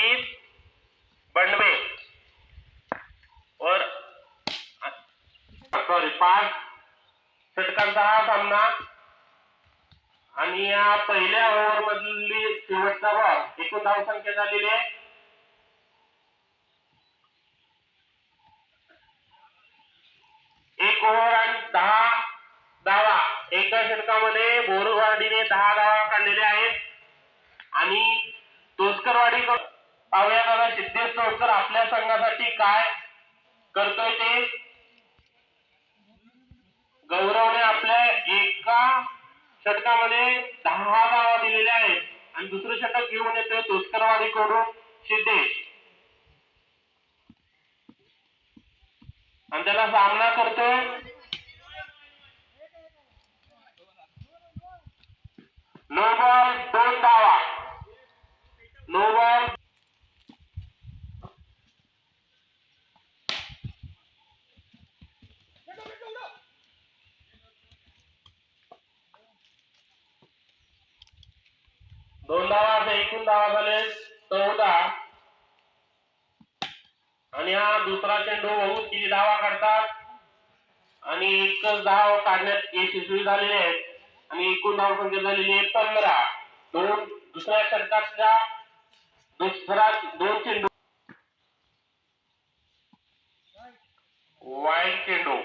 अमित बंडवे और सॉरी पाच षटकांचा हा सामना. आणि या पहिल्या ओव्हर मधली शेवटचा बॉल एकूण धावसंख्या झालेली आहे. स्वरूपकडून सिद्धेश आणि त्याला सामना करतोय नो बॉल दोन धावा. नो बॉल दोन धावा असे एकूण धावा झाले चौदा. आणि हा दुसरा चेंडू बहुत किती धावा काढतात. आणि एकच धाव काढण्यात यशस्वी झालेले आहेत. आणि एकूण धाव संख्या झालेली आहे पंधरा. दोन दुसऱ्या षटकाच्या दुसरा दोन चेंडू. वाईट चेंडू.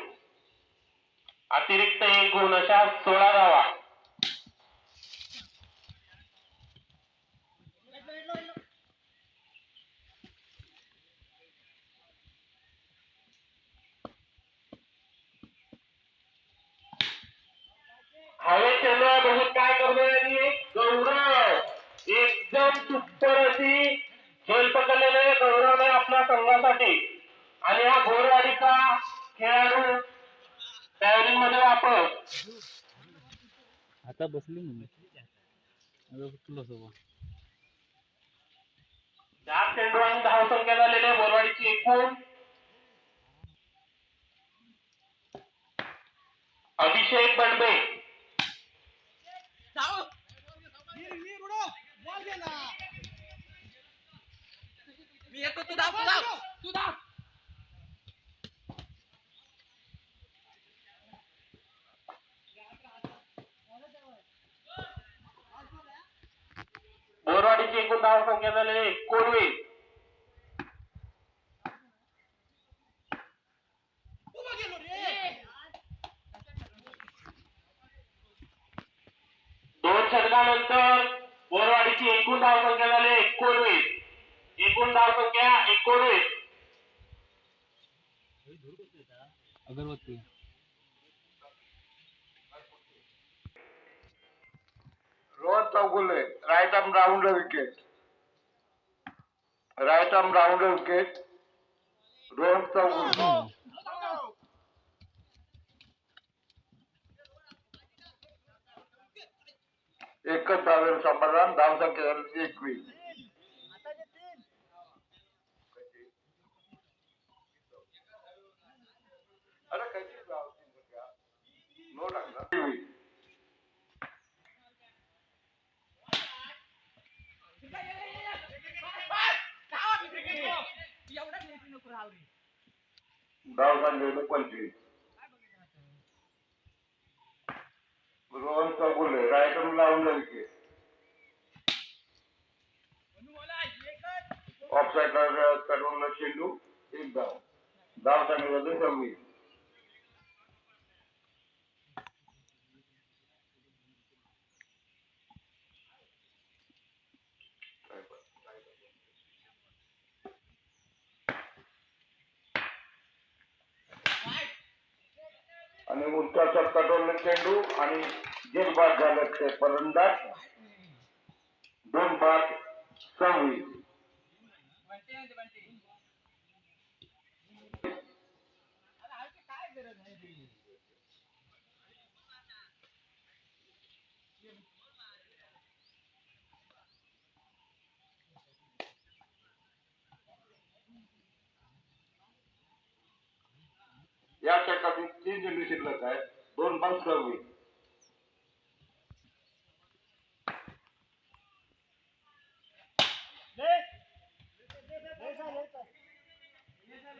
अतिरिक्त एक गुण अशा सोळा धावा हवे चेंडू बघत काय करतोय आणि गौरव एकदम सुपर अशी खेळ पकडलेले गौरवने आपल्या संघासाठी. आणि हा घोरवाडीचा खेळाडू मध्ये वापर. आता बसली म्हणून आता कुठलं सोबत. चार चेंडू आणि धाव संख्या झालेली एकूण. अभिषेक बंडे मी येतो तू धाव तू धाव तू धाव बोरवाडीची एकूण धाव संख्या एकोणवीस दोन षटकानंतर एकूण झाली एकोणवीस एकूण एकोणवीस अगरबत्ती Rohan Chougule right arm round wicket right arm round wicket Rohan Chougule एकच धावेर समाधान धाव संख्या झाली एकवीस धाव संख्या पंचवीस रोहन चौगुले रायकडून लावून राऊंड विकेट ऑफ साईडकडून चेंडू एक धाव. धाव संख्या झाली सव्वीस आणि उंचाचा कडवलं चेंडू आणि जे बाद झालं ते फलंदाज. दोन बाद सहावी. आहे या षटकातील तीन चेंडू शिल्लक आहेत दोन बाद सहावी.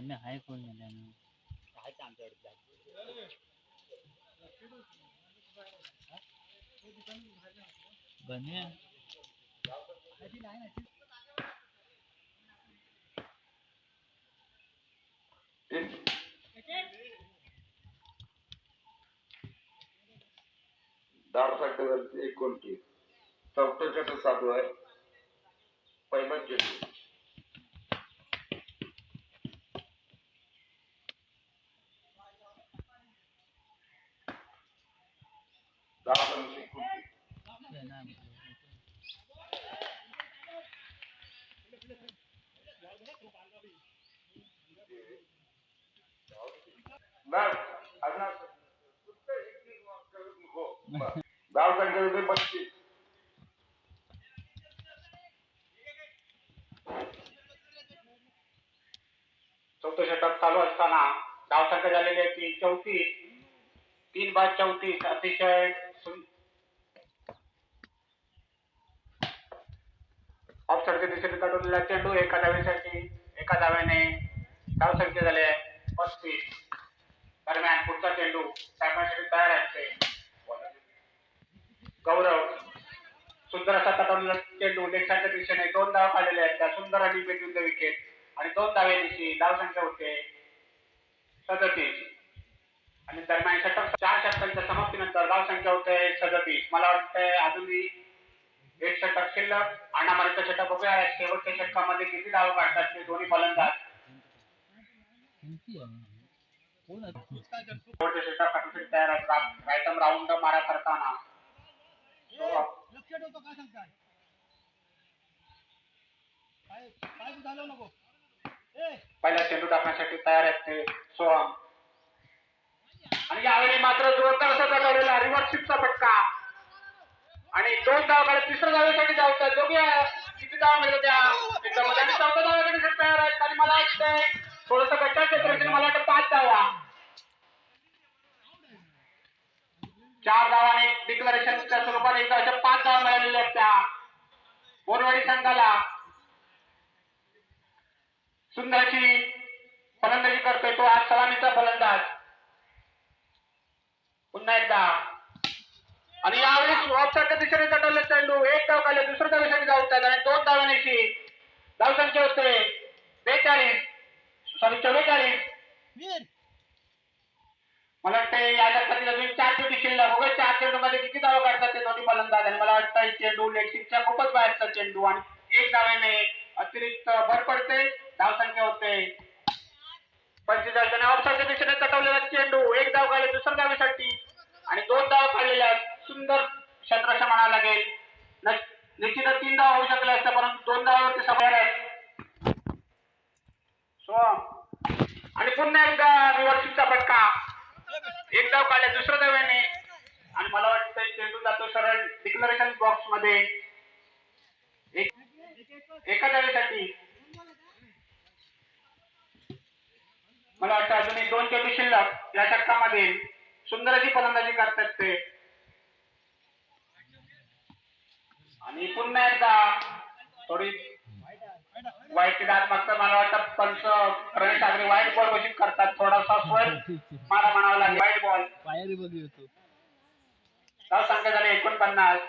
धान्य आहे कोण नाही साठी एकोणतीस चौथा षटक चालू आहे. पहिला चेंडू झालेली आहे ती चौतीस तीन बाद चौतीस अतिशय सुं- ऑफसाईडच्या दिशेने काढवलेला चेंडू एका धावेसाठी एका धाव्याने धावसंख्या झाली आहे पस्तीस दरम्यान पुढचा चेंडू टाकण्यासाठी तयार आहे गौरव, सुंदर असा तटवलेला चेंडू लेखाच्या दिशेने दोन धाव काढलेले आहेत त्या सुंदर आणि विकेट आणि दोन धावेची धावसंख्या होते सदतीस. आणि दरम्यान षटक चार षटकांच्या समाप्तीनंतर धावसंख्या होते सदतीस. मला वाटतंय अजूनही एक षटक शिल्लक आणि आम्हाला षटक बघूया शेवटच्या षटकामध्ये किती धाव काढतात ते दोन्ही फलंदाज? शेवटच्या षटक तयार आहेत. रायटम राऊंड मारा करताना. लक्ष ठेवतो काय सांगताय पहिला चेंडू टाकण्यासाठी तयार आहेत ते. सोळा आणि यावेळी मात्र जोरदार असा चालवलेला रिव्हर्सिपचा फटका. आणि दोन धावाकडे तिसऱ्या धावेसाठी धावतात बघूया किती धाव मिळतात त्या? त्याच्यामध्ये आणि धावासाठी तयार आहेत. आणि मला वाटतंय थोडस गट्टा क्षेत्रातील मला वाटतं पाच धावा चार धावाने डिक्लरेशनच्या स्वरूपाने एकदा अशा पाच धावा मिळालेल्या आहेत त्या. बोरवाडी संघाला. सुंदरची फलंदाजी करतोय तो आज सलामीचा फलंदाज. पुन्हा एकदा. आणि यावेळी ऑफसाईडच्या दिशेने तटवलं चेंडू एक धाव खाली दुसऱ्या धावेसाठी धावतात आणि दोन धावण्याची धावसंख्या होते. बेचाळीस. सॉरी चव्वेचाळीस. मला वाटतं या षटकातील अजून चार चेंडू शिल्लक. उगाच चार चेंडू मध्ये किती धावा काढतात ते दोन्ही फलंदाज? आणि मला वाटतं चेंडू लेगशिपच्या खूपच बाहेरचा चेंडू आणि एक धाव्याने अतिरिक्त भर पडते धावसंख्या होते. पंचेचाळीस आणि ऑफसाईडच्या दिशेने तटवलेला चेंडू एक धाव काढले दुसऱ्या धावेसाठी आणि दोन धाव काढलेल्या सुंदर क्षेत्ररक्षण म्हणावं लागेल. न- निश्चितच तीन धाव होऊ शकले असते परंतु दोन धावावरती सफायर आहे. आणि पुन्हा एकदा रिव्हर्सिंगचा फटका. एक धाव काढल्या दुसऱ्या धाव्याने आणि मला वाटतं चेंडू जातो सरळ डिक्लरेशन बॉक्समध्ये एका धावेसाठी मला वाटतं अजूनही दोन चेंडू शिल्लक या षटकामध्ये सुंदर अशी फलंदाजी करतात ते. आणि पुन्हा एकदा थोडी वाईट डाग मागचं मला वाटतं पंच रमेश ठाकरे वाईट बॉल घोषित करतात. थोडासा स्वर मारा म्हणावा लागेल. वाईट बॉल धाव संख्या झाली एकोणपन्नास.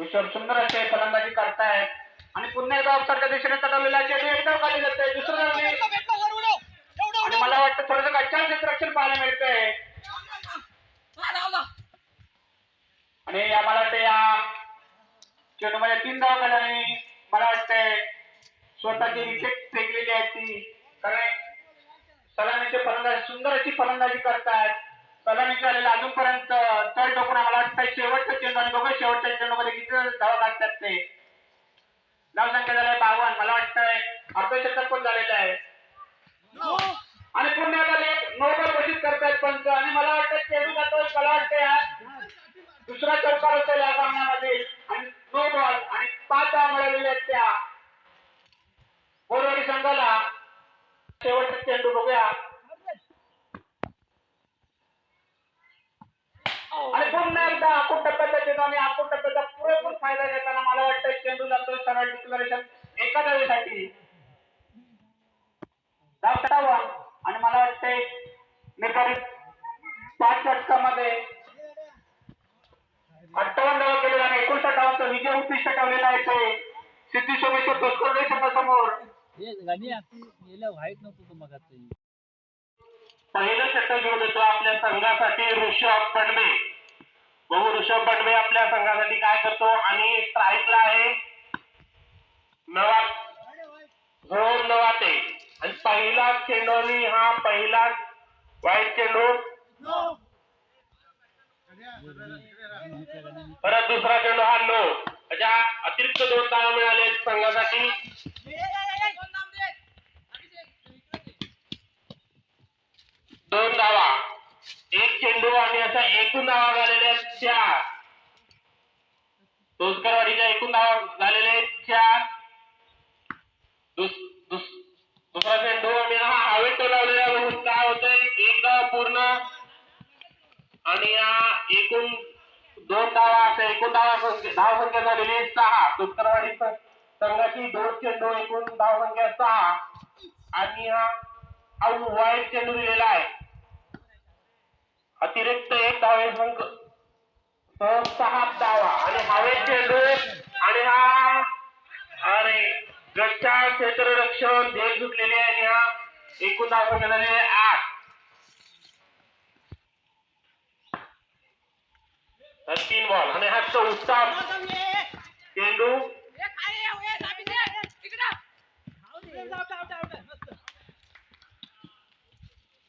ऋषभ सुंदर असे फलंदाजी करतायत. आणि पुन्हा एकदा अवसरच्या दिशेने तटवलेला चेंडू एकदा खाली जाते दुसरं आणि मला वाटतं थोडंसं गच्चाळ क्षेत्ररक्षण पाहायला मिळतंय. आणि या मला वाटतं या चेंडूमध्ये तीन धावा झाल्याने मला वाटतंय स्वतःची विकेट फेकलेली आहे ती. कारण सलामीचे फलंदाज सुंदर अशी फलंदाजी करतायत. सलामीचे आलेले अजूनपर्यंत तळ टोकून मला वाटतं शेवटचा चेंडू आणि बघा शेवटच्या चेंडूमध्ये किती धावा काढतात ते. धाव संख्या झालाय बावन्न मला वाटतं अर्धशतक पण झालेलं आहे. आणि पुन्हा झाले नोबल घोषित करतायत पंच. आणि मला वाटतं चेंडू जातोय मला वाटतं या दुसरा चौकार असेल या सामन्यामध्ये. आणि नो बॉल आणि पाच धावा मिळालेल्या आहेत त्या बोरवाडी संघाला शेवटचा चेंडू बघूया आणि पुन्हा एकदा आखूड टप्प्याचा चेंडू आणि आखूड टप्प्याचा पुरेपूर फायदा घेताना मला वाटतं चेंडू जातोय सरळ डिक्लरेशन एका धावेसाठी धाव सटावा आणि मला वाटतंय निर्धारित पाच षटकामध्ये अठ्ठावन्न धावा केलेला आणि एकोणसाठ धावांचा विजय उत्कृष्ट ठेवलेला आहे ते सिद्धी सोमेश्वर तस्कर समोर हे गाणी माहीत नव्हतं नको मग पहिलं षटक घेऊन येतो आपल्या संघासाठी ऋषभ बंडवे बघू ऋषभ बंडवे आपल्या संघासाठी काय करतो आणि स्ट्राईकला आहे नवा झोन नवाते. आणि पहिला चेंडू आणि हा पहिला वाईट चेंडू. परत दुसरा चेंडू हा नो अशा अतिरिक्त दोन धावा मिळाले संघासाठी. दोन धावा एक चेंडू आणि असा एकूण धावा झालेल्या चार. तोसकरवाडीच्या एकूण धावा झालेले चार. दुस- दुसरा चेंडू आणि हा हवेत टोलावलेला बघून काय होतंय? एक धाव पूर्ण. आणि या एकूण दोन धावा अशा एकूण धावा संख्या धाव संख्या झालेली सहा. तोसकरवाडी संघाची दोन चेंडू एकूण धाव संख्या सहा. आणि हा हा वाईट चेंडू दिलेला आहे. अतिरिक्त एक धावे संघ. सहा धावा. आणि हवे चेंडू. आणि हा अरे गटच्या क्षेत्ररक्षण झेल सुटलेले आणि हा एकूण धावा झालेले आठ तीन बॉल आणि हा चौथा चेंडू.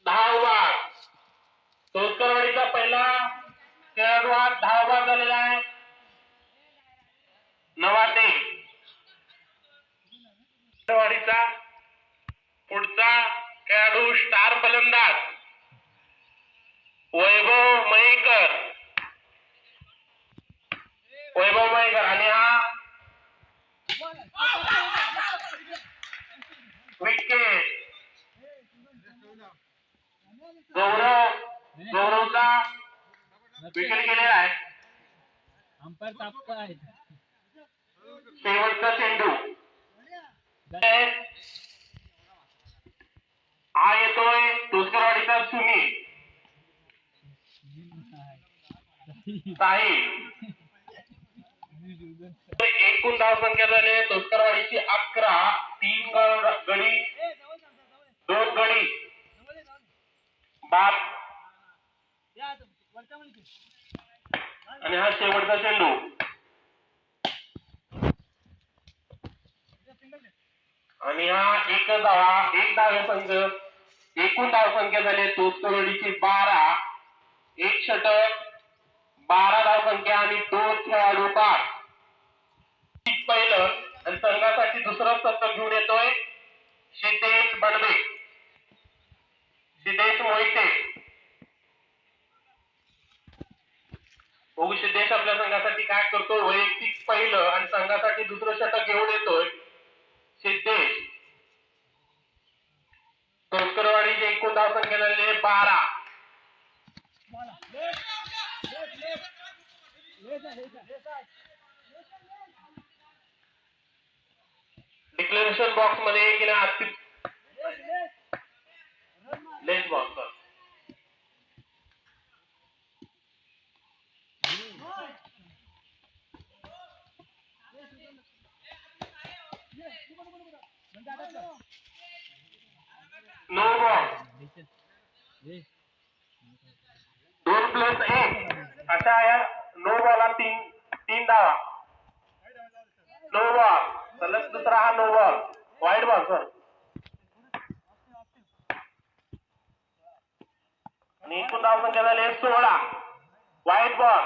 दहा ओव्हर तोतरवाडीचा पहिला खेळाडू हा झालेला आहे. नवाटे. तोसकरवाडीचा पुढचा खेळाडू स्टार फलंदाज. वैभव मयेकर. वैभव मयेकर आणि हा विकेट. गौरव गौरवचा विकेट गेलेला आहे. अंपायर तापताय शेवटचा चेंडू हा येतोय तोसकरवाडीचा सुनील साहिल एकूण धाव संख्या झाली तोसकरवाडीची अकरा तीन ग- गडी दोन गडी बाद आणि हा चेंडू आणि हा एक धावा एक धावसंघ एकूण धावसंख्या झाले. झाली तोसकरवाडीची बारा एक षटक बारा धावसंख्या आणि दोन खेळाडू बाद पहिलं आणि संघासाठी दुसरं सत्र घेऊन येतोय. शितेश बडवे सिद्धेश मोहिते बघू सिद्धेश आपल्या संघासाठी काय करतो वैयक्तिक पहिलं आणि संघासाठी दुसरं षटक घेऊन येतोय सिद्धेश तोसकरवाडीचे एकूण धाव संख्या झालेली आहे बारा डिक्लेरेशन बॉक्समध्ये की नाही अति लेस बॉक्स नो बॉक्स दोन प्लस एक. अशा या नऊ बॉला तीन तीन धावा नऊ बॉल सलग दुसरा हा नऊ बॉल वाईट बॉल सर आणि एकूण धाव संख्या झाली सोळा. वाईट बॉल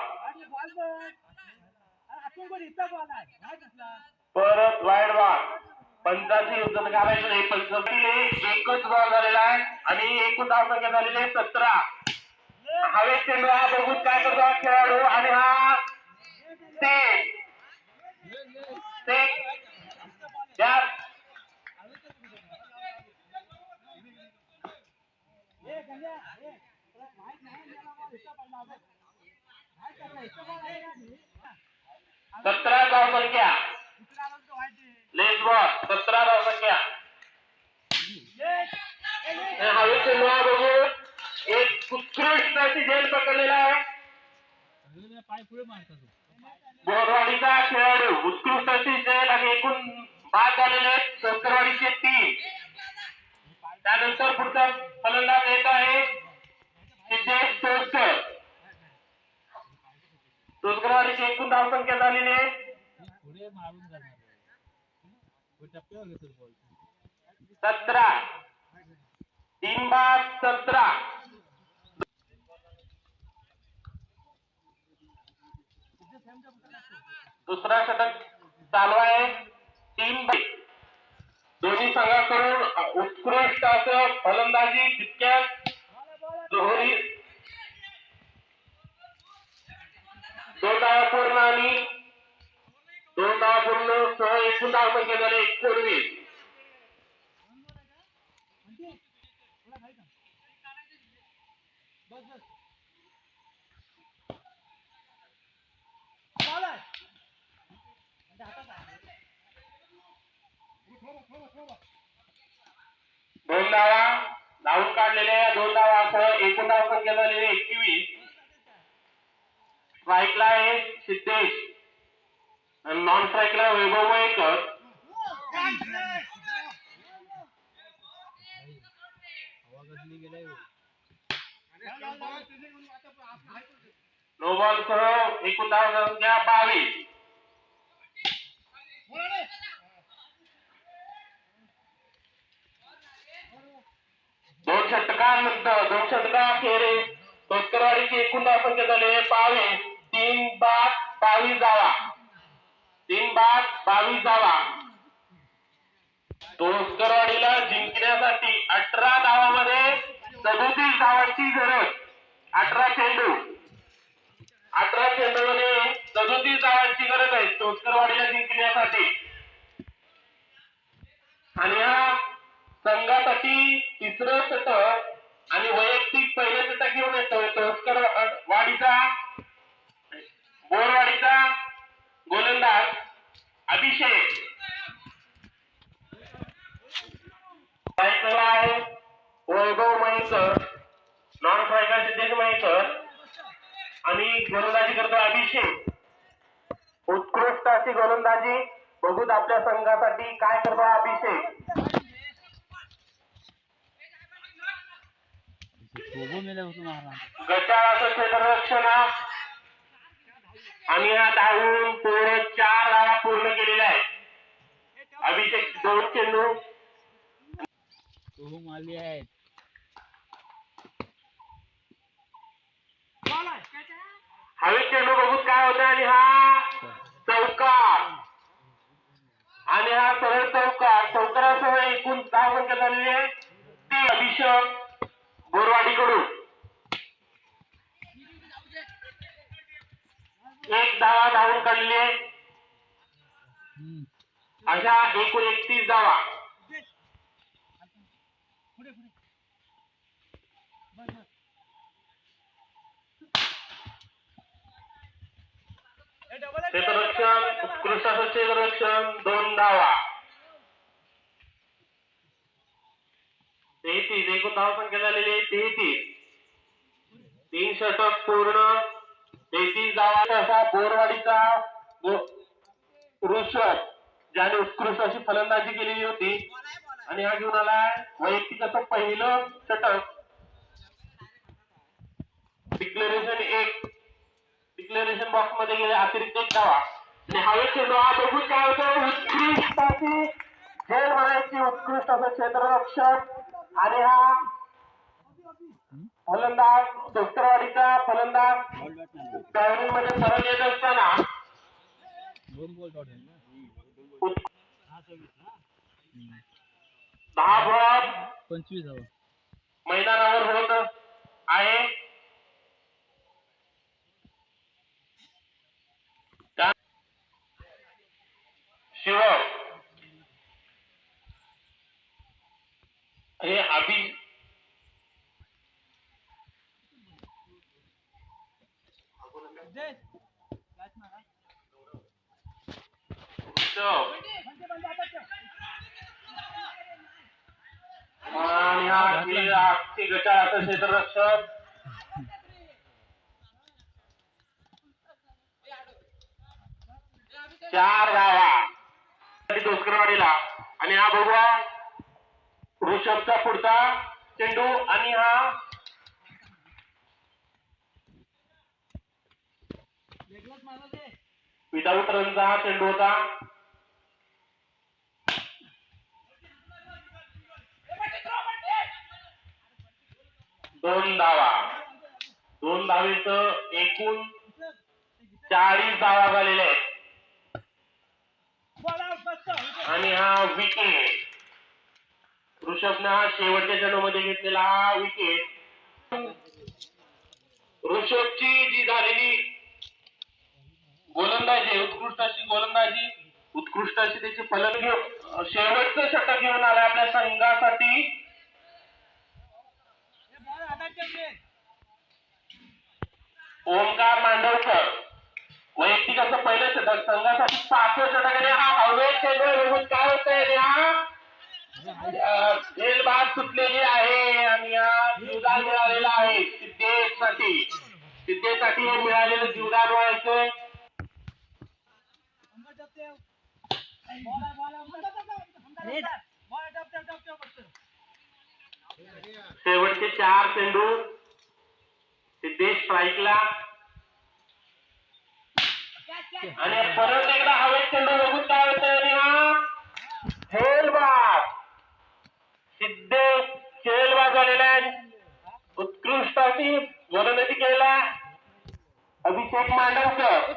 परत वाईट बॉल पंचाची युद्ध करायचं नाही. पंचमीने एकच बॉल झालेला आहे आणि एकूण धाव संख्या झालेली आहे सतरा. हवेत चेंडू हा बघून काय करतो हा खेळाडू. आणि हा ते सतरा धाव संख्या लेस बॉल सतरा धाव संख्या आणि हवेत चेंडू हा बघून एक उत्कृष्ट जेल पकडलेला आहे. अरे पाय बोरवाडीचा खेळाडू उत्कृष्ट अशी झेल आणि एकूण बाद झालेले आहेत सोकरवाडीचे तीन. त्यानंतर पुढचा फलंदाज येत आहे सिद्धेश तोरकर तोसकरवाडीची एकूण धावसंख्या झालेली आहे. सतरा. तीन बाद सतरा. दुसरा षटक चालू आहे. तीन दोन्ही संघाकडून उत्कृष्ट असं फलंदाजी तितक्याच दोन्ही दोन धावा पूर्ण आणि दोन धावा पूर्ण सह एकूण धाव संख्या झाली एकोणवीस. दोन धावा धावून काढलेल्या दोन धावासह एकूण धाव संख्या झालेली एकवीस. स्ट्राईकला आहे सिद्धेश. आणि नॉन स्ट्राईकला वैभव मयेकर. हवा नो बॉल सह एकूण धाव संख्या बावीस दोन षटकांनंतर दोन षटका अखेरीस एकूण धावसंख्या झाले पावे तीन बाद बावीस धावा तीन बाद बावीस धावा तोस्करवाडीला जिंकण्यासाठी अठरा धावामध्ये सदोतीस धावांची गरज. अठरा चेंडू. अठरा चेंडूमध्ये सदोतीस धावांची गरज आहे तोस्करवाडीला जिंकण्यासाठी. आणि या संघासाठी तिसरं षटक अभिषेक दोन चेंडू सोबो मारली आहे. हवेत चेंडू बघून काय होतं आणि हा चौकार. आणि हा सरळ चौकार. चौकारासह एकूण धाव संख्या झालेली ती अभिषेक बोरवाडीकडून. एक धावा धावून काढली. अशा एकूण एकतीस धावा. क्षेत्ररक्षण उत्कृष्ट असं क्षेत्ररक्षण दोन धावा. तेहतीस एकूण धाव संख्या झालेली आहे तेहतीस. तीन षटक पूर्ण. तेहतीस धावा असा बोरवाडीचा ऋषभ. ज्याने उत्कृष्ट अशी फलंदाजी केलेली होती. आणि हा घेऊन आलाय. वैयक्तिक असं पहिलं षटक. डिक्लेरेशन एक. डिक्लेरेशन बॉक्समध्ये गेले अतिरिक्त एक धावा. आणि हवेत चेंडू हा बघून काय होतं उत्कृष्ट अशी झेल उत्कृष्ट असं क्षेत्ररक्षक. आणि हा फलंदाज डोक्टरवाडीचा फलंदाज. बॅटिंगमध्ये सरळ येत असताना दोन बॉल डॉट आहे ना उत- दहा बॉल पंचवीस हवं. मैदानावर होत आहे. शिव. हे अभि शिव. आणि हा आखी आजचे गटाचं क्षेत्ररक्षक. चार धावा डोसकरवाडीला आणि हा बघूया. ऋषभचा पुढचा. चेंडू आणि हा. विदाऊट रनचा हा चेंडू होता. दोन धावा दोन धावेच एकूण चाळीस धावा झालेल्या आहेत. आणि हा विकेट ऋषभने हा शेवटच्या चेंडूमध्ये घेतलेला हा विकेट ऋषभची जी झालेली गोलंदाजी उत्कृष्ट अशी गोलंदाजी उत्कृष्ट अशी त्याची फलक घेऊन शेवटचं षटक घेऊन आलाय आपल्या संघासाठी. ओमकार मांडवकर वैयक्तिक असं पहिलं षटक संघासाठी पाचवं षटक आणि हा हवे चेंडू बघून काय होतंय हा? खेळ बाद सुटलेली आहे आणि हा जीवदान मिळालेला आहे सिद्धेसाठी सिद्धेसाठी हे मिळालेलं जीवदान व्हायचंय. शेवटचे चार चेंडू सिद्धेश स्ट्राईकला. आणि परत एकदा हवेत चेंडू बघून काय होतं आणि हा खेळबाद सिद्धेश खेळबाद झालेला आहे उत्कृष्ट अशी गोलंदाजी केला अभिषेक मांडवकर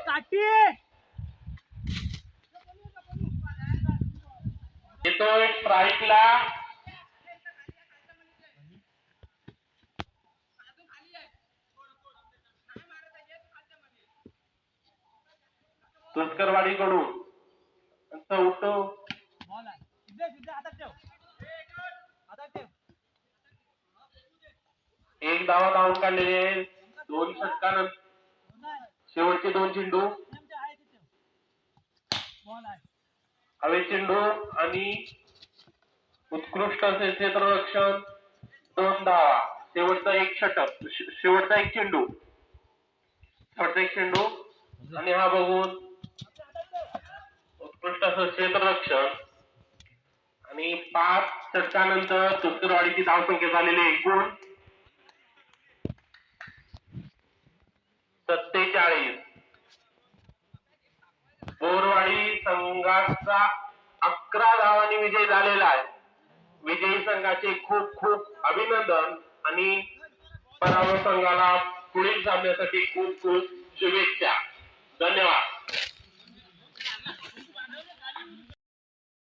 येतोय स्ट्राईकला तुसकरवाडी कडून चौथं एक धावा धावून काढलेली आहे दोन षटकानंतर शेवटचे दोन चेंडू हवे चेंडू आणि उत्कृष्ट असे क्षेत्ररक्षण दोन धावा शेवटचा एक षटक शेवटचा एक चेंडू. शेवटचा एक चेंडू आणि हा बघून उत्कृष्ट असं क्षेत्ररक्षण आणि पाच षटकानंतर तुस्तरवाडीची धावसंख्या झालेली एकूण सत्तेचाळीस. बोरवाडी संघाचा अकरा धावांनी विजय झालेला आहे. विजयी संघाचे खूप खूप अभिनंदन आणि पराभव संघाला पुढील सामन्यासाठी खूप खूप शुभेच्छा. धन्यवाद.